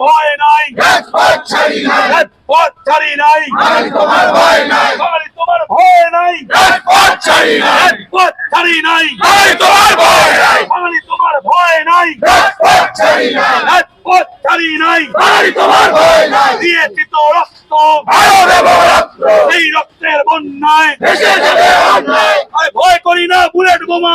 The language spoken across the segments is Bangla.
ভয় নাই। পথ ছাড়ি নাই। তোমার ভয় নাই। তোমার ভয় নাই। পথ ছাড়ি নাই। পথ ছাড়ি নাই। তোমার ভয় নাই। তোমার ভয় নাই। পথ ছাড়ি নাই। তোমার ভয় নাই। দিয়েছি রক্ত। এই রক্তের বন্যায়। ভয় করি না বুলেট বোমা।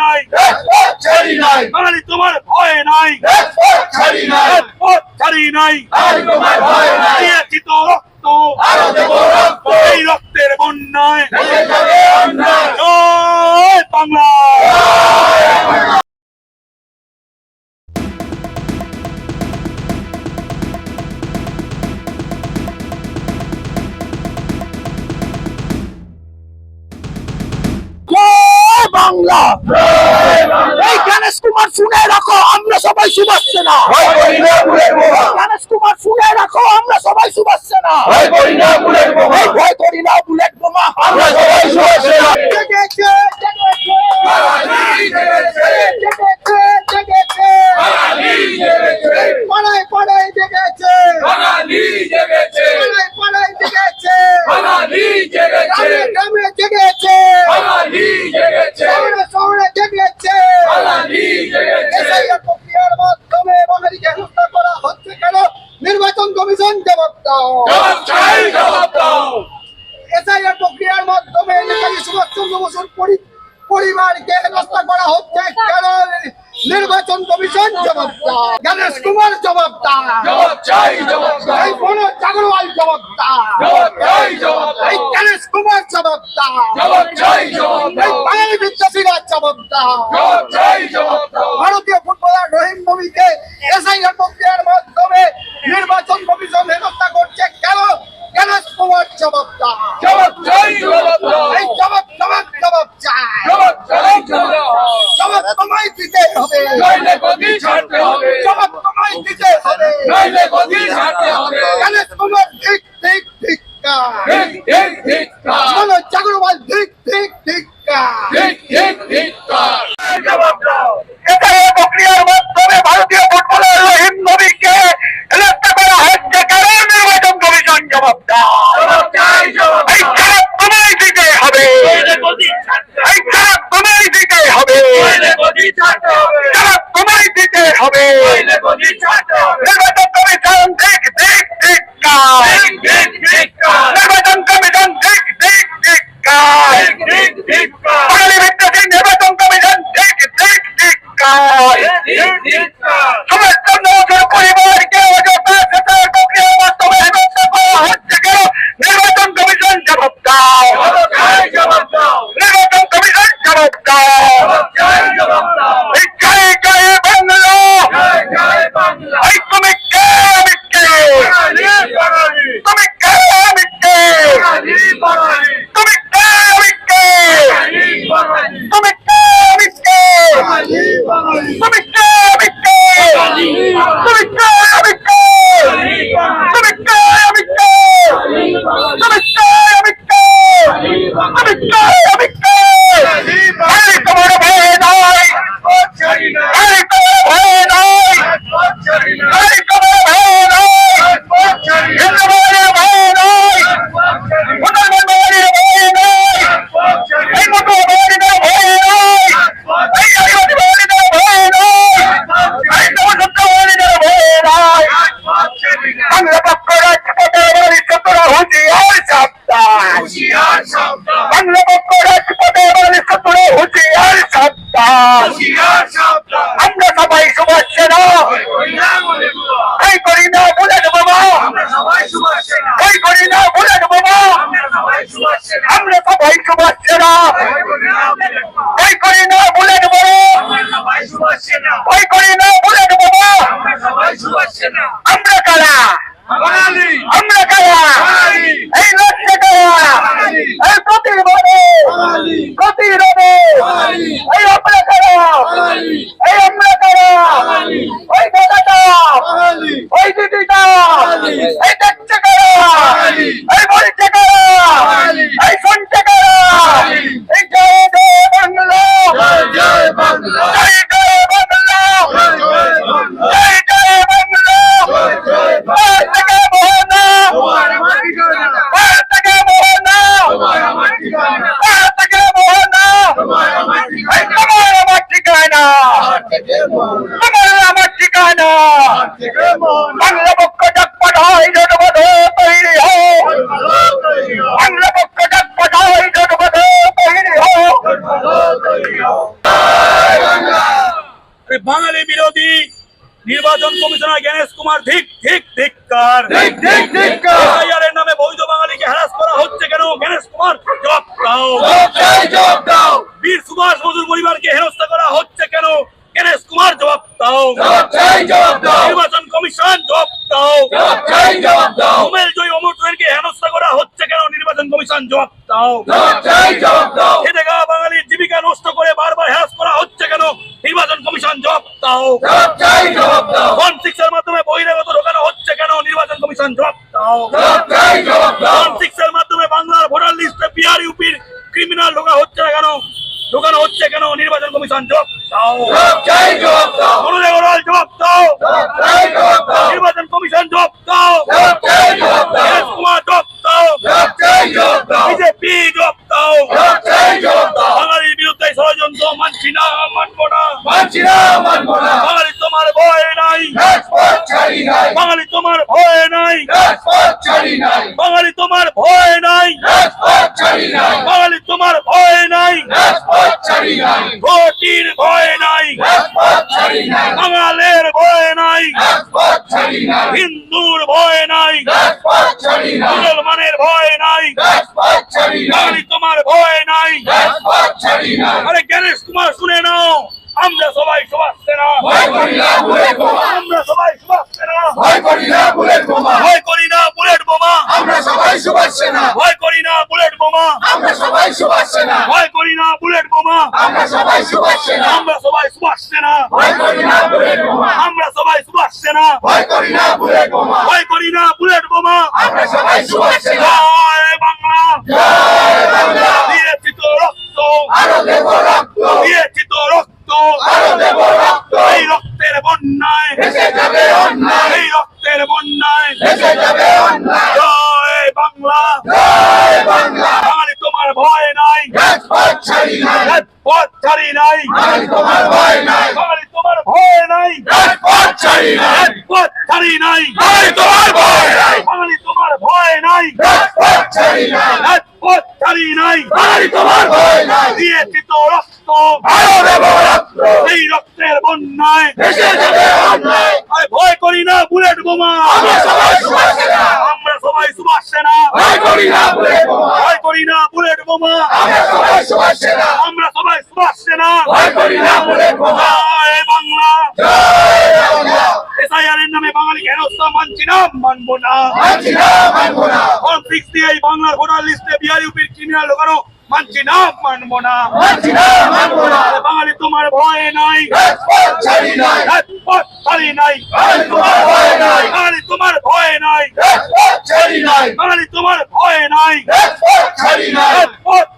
নাই। ছাড়ি নাই বাঙালি, তোমার ভয় নাই। ছাড়ি নাই ছাড়ি নাই। কি তো রক্ত। এই রক্তের বন্যায়। বাংলা। না। কুমার শুনে রাখো আমরা সবাই সুভাষ সেনা ভয় করি না এসআইআর প্রক্রিয়ার মাধ্যমে নেতাজি সুভাষচন্দ্র বসুর পরিবারকে হেনস্থা করা হচ্ছে। কেন নির্বাচন কমিশন জবাবদার গণেশ কুমার জবাবদার এই মনোজ জাগরওয়াল জবাবদার এই গণেশ কুমার জবাবদার এই বাঙালি বিদ্যাসীরা জবাবদার ভারতীয় ফুটবলার রহিম মমিকে এসআইআর হবে। নইলে গদি ছাড়তে হবে। জবাব তোমায় দিতে হবে। নইলে গদি ছাড়তে হবে। গণেশ কুমার ঠিক ঠিক ঠিক ঠিক ঠিক ঠিক মনোজ চাকরওয়াল ঠিক Big, big, big. বাংলা পক্ষ চটপট হয় জনপদ তৈরি হও বাংলা পক্ষ চটপট হয় জনপদ তৈরি হও বাঙালি বিরোধী নির্বাচন কমিশনার জ্ঞানেশ কুমার ধিক ধিক ধিক্কার। এর নামে বৈধ বাঙালিকে হ্যারাস করা হচ্ছে কেন? জ্ঞানেশ কুমার জবাব দাও। জবাব দাও বীর সুভাষ বসুর পরিবারকে হেনস্থা করা হচ্ছে কেন? জ্ঞানেশ কুমার জবাব দাও। জবাব জবাব দাও নির্বাচন কমিশন জবাব দাও জবাব চাই জবাব দাও হোমেল জয় অমর ট্রেনকে হেনস্থা করা হচ্ছে কেন নির্বাচন কমিশন জবাব দাও জবাব চাই জবাব দাও খেটে খাওয়া বাঙালির জীবিকা নষ্ট করে বারবার হ্যারাস করা হচ্ছে কেন নির্বাচন কমিশন জবাব দাও ওয়ান মাধ্যমে বহিরাগত ঢোকানো হচ্ছে কেন নির্বাচন কমিশন জবাব দাও ওয়ান সিক্স এর মাধ্যমে বাংলার ভোটার লিস্টে বিহার ইউপির ক্রিমিনাল ঢোকা হচ্ছে না কেন ঢোকানো হচ্ছে কেন নির্বাচন কমিশন জবাব দাও জবাব দাও নির্বাচন কমিশন জবাব দাও জবাব দাও বিজেপি জবাব দাও জবাব চাই জবাব দাও বাঙালির বিরুদ্ধে ষড়যন্ত্র মানছি না মানবো না। মানছি না মানবো না। বাঙালি তোমার ভয় নাই। বাঙালি তোমার ভয় নাই। বাঙালি তোমার ভয় নাই। বাঙালি তোমার ভয় নাই। ভোটির ভয় নাই। রাজপথ ছাড়ি নাই বাঙালের ভয় নাই রাজপথ ছাড়ি নাই হিন্দুর ভয় নাই। মুসলমানের ভয় নাই। তোমার ভয় নাই। আরে গণেশ কুমার শুনে নাও। আমরা সবাই সুভাষ সেনা করি না বুলেট বোমা। আমরা সবাই সেনা ভয় করি না বুলেট বোমা। ভয় করি না বুলেট বোমা। আমরা সবাই সুভাষ সেনা ভয় করি না বুলেট বোমা। আমরা সবাই সেনা ভয় করি না বুলেট বোমা। আমরা সবাই সেনা আমরা সবাই ভয় করি না বুলেট বোমা। আমরা সবাই সুভাষ সেনা। ভয় করি না বুলেট বোমা। ভয় করি না বুলেট বোমা। আমরা সবাই সুভাষ সেনা। জয় বাংলা। জয় বাংলা দিয়েছি তো রক্ত আরও দেব রক্ত দিয়েছি তো রক্ত আরও দেব রক্ত এই রক্তের বন্যায় ভেসে যাবে অন্যায় এই রক্তের বন্যায় ভেসে যাবে অন্যায় জয় বাংলা জয় বাংলা বাঙালি তোমার ভয় নাই রাজপথ ছাড়ি নাই পথ ছাড়ি নাই বাঙালি তোমার ভয় নাই। বাঙালি তোমার ভয় নাই। রাজপথ ছাড়ি নাই। পথ ছাড়ি নাই। বাঙালি তোমার ভয় নাই। বাঙালি তোমার ভয় নাই। রাজপথ ছাড়ি নাই। পথ ছাড়ি নাই। বাঙালি তোমার ভয় নাই। দিয়েছি তো রক্ত। আরও দেব রক্ত এই রক্তের বন্যায়। ভেসে যাবে অন্যায়। ভয় করি না বুলেট বোমা। আমরা সবাই সুভাষ সেনা আমরা সবাই সুভাষ সেনা ভয় করি না বুলেট বোমা ভয় করি না বুলেট বোমা আমরা সবাই সুভাষ সেনা আমরা সবাই সুভাষ সেনা ভয় করি না বুলেট বোমা জয় বাংলা। জয় বাংলা এসআইআর নামে বাঙালি হেনস্থা মানছি না মানবো না। মানছি না মানবো না। ফর্ম দিয়ে এই বাংলার ভোটার লিস্টে বিহার ক্রিমিনাল ঢোকানো মানছি না মানবো না। মানছি না মানবো না। বাঙালি তোমার ভয় নাই। রাজপথ ছাড়ি নাই। পথ ছাড়ি নাই। বাঙালি তোমার ভয় নাই। বাঙালি তোমার ভয় নাই। রাজপথ ছাড়ি নাই। বাঙালি তোমার ভয় নাই। রাজপথ ছাড়ি নাই।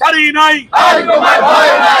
ছাড়ি নাই। বাঙালি তোমার ভয় নাই।